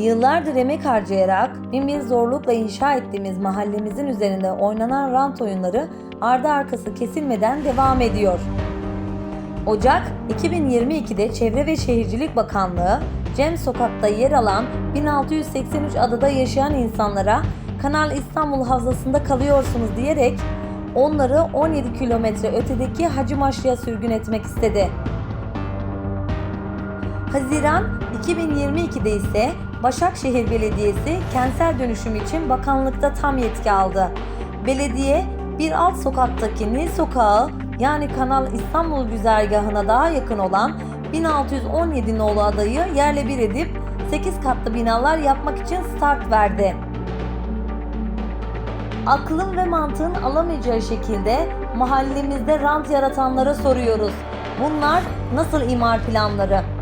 Yıllardır emek harcayarak bin bir zorlukla inşa ettiğimiz mahallemizin üzerinde oynanan rant oyunları ardı arkası kesilmeden devam ediyor. Ocak 2022'de Çevre ve Şehircilik Bakanlığı, Cem Sokak'ta yer alan 1683 adada yaşayan insanlara Kanal İstanbul Havzası'nda kalıyorsunuz diyerek onları 17 kilometre ötedeki Hacımaşlı'ya sürgün etmek istedi. Haziran 2022'de ise Başakşehir Belediyesi kentsel dönüşüm için bakanlıkta tam yetki aldı. Belediye bir alt sokaktaki Nil Sokağı yani Kanal İstanbul güzergahına daha yakın olan 1617 nolu adayı yerle bir edip 8 katlı binalar yapmak için start verdi. Aklın ve mantığın alamayacağı şekilde mahallemizde rant yaratanlara soruyoruz. Bunlar nasıl imar planları?